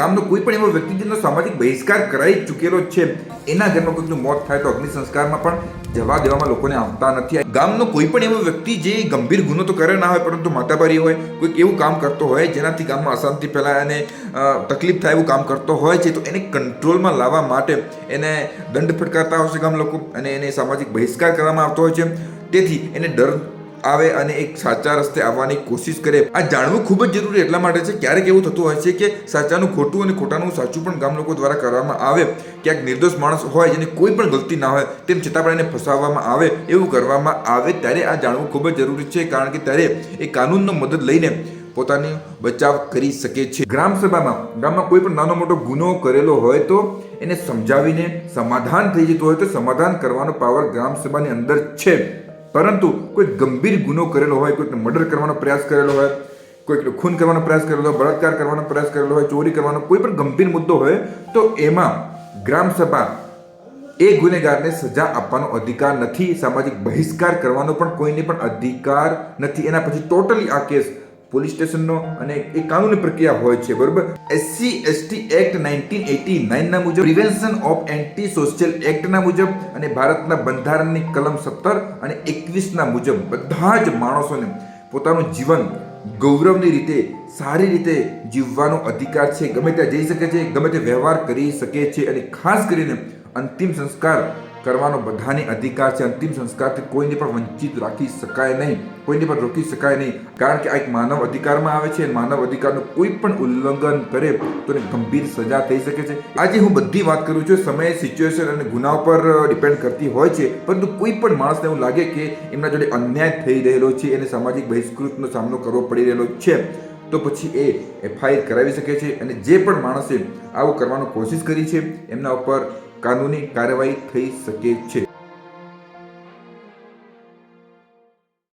ગામનો કોઈ પણ એવો વ્યક્તિ જેનો સામાજિક બહિષ્કાર કરાઈ ચૂકેલો છે, એના ઘરમાં કોઈકનું મોત થાય તો અગ્નિ સંસ્કારમાં પણ જવા દેવામાં લોકોને આવતા નથી. ગામનો કોઈ પણ એવો વ્યક્તિ જે ગંભીર ગુનો તો કરે ના હોય, પરંતુ માતાબારી હોય, કોઈક એવું કામ કરતો હોય, જેનાથી ગામમાં અશાંતિ ફેલાય અને તકલીફ થાય એવું કામ કરતો હોય છે, તો એને કંટ્રોલમાં લાવવા માટે એને દંડ ફટકારતા હોય છે ગામ લોકો, અને એને સામાજિક બહિષ્કાર કરવામાં આવતો હોય છે. તેથી એને ડર આવે અને એક સાચા રસ્તે આવવાની કોશિશ કરે. આ જાણવું ખૂબ જ જરૂરી એટલા માટે છે, ક્યારેક એવું થતું હોય છે કે સાચાનું ખોટું અને ખોટાનું સાચું પણ ગામ લોકો દ્વારા કરવામાં આવે. ક્યાંક નિર્દોષ માણસ હોય જેને કોઈ પણ ગલતી ના હોય, તેમ છતાં પણ એને ફસાવવામાં આવે, એવું કરવામાં આવે ત્યારે આ જાણવું ખૂબ જ જરૂરી છે, કારણ કે ત્યારે એ કાનૂનનો મદદ લઈને પોતાની બચાવ કરી શકે છે. ગ્રામ સભામાં, ગામમાં કોઈ પણ નાનો મોટો ગુનો કરેલો હોય તો એને સમજાવીને સમાધાન થઈ જતું હોય તો સમાધાન કરવાનો પાવર ગ્રામ સભાની અંદર છે. પરંતુ કોઈ ગંભીર ગુનો કરેલો હોય, કોઈકને મર્ડર કરવાનો પ્રયાસ કરેલો હોય, કોઈકને ખૂન કરવાનો પ્રયાસ કરેલો હોય, બળાત્કાર કરવાનો પ્રયાસ કરેલો હોય, ચોરી કરવાનો, કોઈ પણ ગંભીર મુદ્દો હોય, તો એમાં ગ્રામસભા એ ગુનેગારને સજા આપવાનો અધિકાર નથી, સામાજિક બહિષ્કાર કરવાનો પણ કોઈને પણ અધિકાર નથી. એના પછી ટોટલી આ કેસ પોલીસ સ્ટેશનનો અને એ કાનૂની પ્રક્રિયા હોય છે, બરોબર? SC ST act nineteen eighty નાઇનના મુજબ પ્રિવેન્શન ઓફ એન્ટી સોશિયલ એક્ટના મુજબ અને ભારતના બંધારણની કલમ સત્તર અને એકવીસના મુજબ બધા જ માણસોને પોતાનું જીવન ગૌરવની રીતે, સારી રીતે જીવવાનો અધિકાર છે. ગમે ત્યાં જઈ શકે છે, ગમે તે વ્યવહાર કરી શકે છે અને ખાસ કરીને અંતિમ સંસ્કાર કરવાનો બધાને અધિકાર છે. અંતિમ સંસ્કારથી કોઈને પણ વંચિત રાખી શકાય નહીં. કોઈને પણ રોકી શકાય નહીં. કારણ કે આ એક માનવ અધિકારમાં આવે છે. માનવ અધિકારનું કોઈ પણ ઉલ્લંઘન કરે તો એને ગંભીર સજા થઈ શકે છે. આજે હું બધી વાત કરું છું. સમય સિચ્યુએશન અને ગુના પર ડિપેન્ડ કરતી હોય છે. પરંતુ કોઈ પણ માણસને એવું લાગે કે એમના જોડે અન્યાય થઈ રહેલો છે. એને સામાજિક બહિષ્કૃતનો સામનો કરવો પડી રહેલો છે. તો પછી એ એફઆઈઆર કરાવી શકે છે. અને જે પણ માણસે આવું કરવાનો કોશિશ કરી છે, એમના ઉપર કાનૂની કાર્યવાહી થઈ શકે છે.